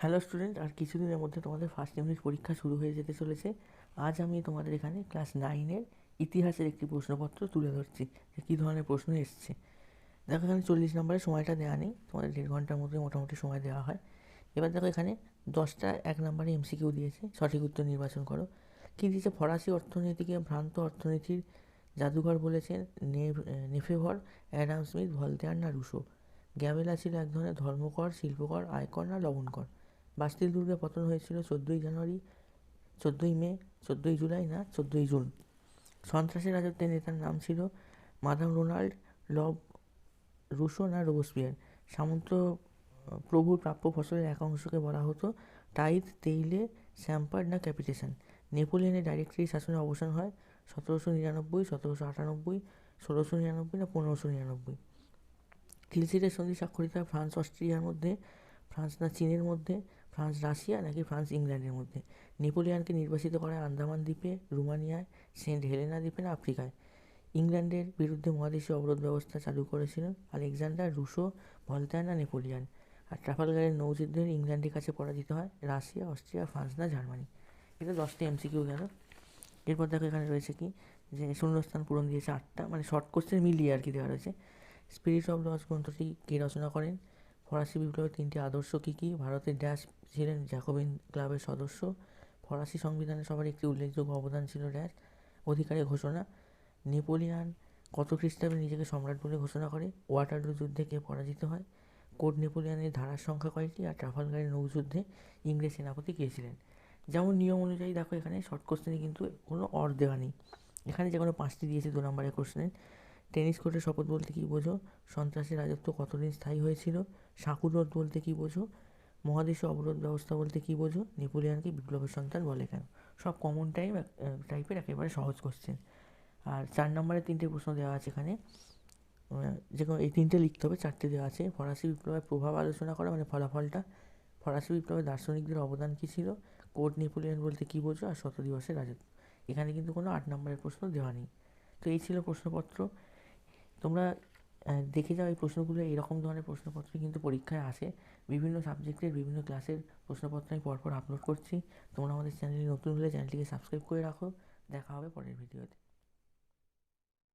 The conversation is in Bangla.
হ্যালো স্টুডেন্ট আর কিছুদিনের মধ্যে তোমাদের ফার্স্ট ইউনিট পরীক্ষা শুরু হয়ে যেতে চলেছে। আজ আমি তোমাদের এখানে ক্লাস নাইনের ইতিহাসের একটি প্রশ্নপত্র তুলে ধরছি, যে কী ধরনের প্রশ্ন এসছে। দেখো এখানে চল্লিশ নম্বরের সময়টা দেওয়া নেই, তোমাদের দেড় ঘণ্টার মধ্যে মোটামুটি সময় দেওয়া হয়। এবার দেখো এখানে দশটা এক নম্বরে এমসিকিউ দিয়েছে, সঠিক উত্তর নির্বাচন করো। কী দিয়েছে? ফরাসি অর্থনীতিকে ভ্রান্ত অর্থনীতির জাদুঘর বলেছেন নেফেভর, অ্যাডাম স্মিথ, ভলতেয়ার না রুশো। গ্যাবেলা ছিল এক ধরনের ধর্মকর, শিল্পকর, আয়কর না লবণকর। বাস্তিল দুর্গে পতন হয়েছিল চোদ্দোই জানুয়ারি, চোদ্দোই মে, চোদ্দোই জুলাই না, চোদ্দোই জুন। সন্ত্রাসী রাজত্বের নেতার নাম ছিল মাদাম রোনাল্ড, লব রুশো না রোবসপিয়ার। সামন্ত প্রভুর প্রাপ্য ফসলের এক অংশকে বলা হতো টাইথ তেইলে স্যাম্পার না ক্যাপিটেশন। নেপোলিয়নের ডাইরেক্টরি শাসনে অবসান হয় সতেরোশো নিরানব্বই, সতেরোশো আটানব্বই, ষোলোশো নিরানব্বই না পনেরোশো নিরানব্বই। খিলসিটের সন্ধি স্বাক্ষরিত ফ্রান্স, অস্ট্রিয়ার মধ্যে, ফ্রান্স না চীনের মধ্যে ফ্রান্স, রাশিয়া নাকি ফ্রান্স, ইংল্যান্ডের মধ্যে? নেপোলিয়ানকে নির্বাসিত করা হয় আন্দামান দ্বীপে, রুমানিয়ায়, সেন্ট হেলেনা দ্বীপে না আফ্রিকায়? ইংল্যান্ডের বিরুদ্ধে মহাদেশীয় অবরোধ ব্যবস্থা চালু করেছিলেন আলেকজান্ডার রুশো ভলতায়ার না নেপোলিয়ান? আর ট্রাফালগারের নৌযুদ্ধে ইংল্যান্ডের কাছে পরাজিত হয় রাশিয়া, অস্ট্রিয়া, ফ্রান্স না জার্মানি? এটা দশটি এমসিকিউ গেল। এরপর দেখো এখানে রয়েছে কি? যে শূন্যস্থান পূরণ দিয়েছে আটটা মানে শর্ট কোশ্চেন মিলিয়ে আর কি দেওয়া রয়েছে। স্পিরিট অফ লস গ্রন্থটি কে রচনা করেন? ফরাসি বিপ্লবের তিনটি আদর্শ কী কী? ভারতের ড্যাশ ছিলেন জ্যাকোবিন ক্লাবের সদস্য। ফরাসি সংবিধানে সবার একটি উল্লেখযোগ্য অবদান ছিল ড্যাশ অধিকারের ঘোষণা। নেপোলিয়ান কত খ্রিস্টাব্দে নিজেকে সম্রাট বলে ঘোষণা করে? ওয়াটারলু যুদ্ধে কে পরাজিত হয়? কোড নেপোলিয়ানের ধারার সংখ্যা কয়েকটি আর ট্রাফালগারের নৌযুদ্ধে ইংরেজ সেনাপতি কে ছিলেন? যেমন নিয়ম অনুযায়ী দেখো এখানে শর্ট কোশ্চেনে কিন্তু কোনো অর দেওয়া নেই। এখানে যে কোনো পাঁচটি দিয়েছে, দু নম্বরের কোশ্চেনে। টেনিস কোর্টের শপথ বলতে কী বোঝো? সন্ত্রাসী রাজত্ব কতদিন স্থায়ী হয়েছিল? সাকুরোধ বলতে কী বোঝো? মহাদেশীয় অবরোধ ব্যবস্থা বলতে কী বোঝো? নেপোলিয়ানকে বিপ্লবের সন্তান বলে কেন? সব কমন টাইপ টাইপের একেবারে সহজ কোশ্চেন আর চার নম্বরের তিনটে প্রশ্ন দেওয়া আছে এখানে। যে কোনো, এই তিনটে লিখতে হবে, চারটে দেওয়া আছে। ফরাসি বিপ্লবের প্রভাব আলোচনা করা মানে ফলাফলটা। ফরাসি বিপ্লবের দার্শনিকদের অবদান কী ছিল? কোর্ট নেপোলিয়ান বলতে কী বোঝো? আর শত দিবসের রাজত্ব। এখানে কিন্তু কোনো আট নম্বরের প্রশ্ন দেওয়া নেই। তো এই ছিল প্রশ্নপত্র। তোমরা দেখে যাও এই প্রশ্নগুলো। এরকম ধরনের প্রশ্নপত্র কিন্তু পরীক্ষায় আসে। বিভিন্ন সাবজেক্টের, বিভিন্ন ক্লাসের প্রশ্নপত্র আমি পরপর আপলোড করছি। তোমরা আমাদের চ্যানেলে নতুন হলে চ্যানেলটিকে সাবস্ক্রাইব করে রাখো। দেখা হবে পরের ভিডিওতে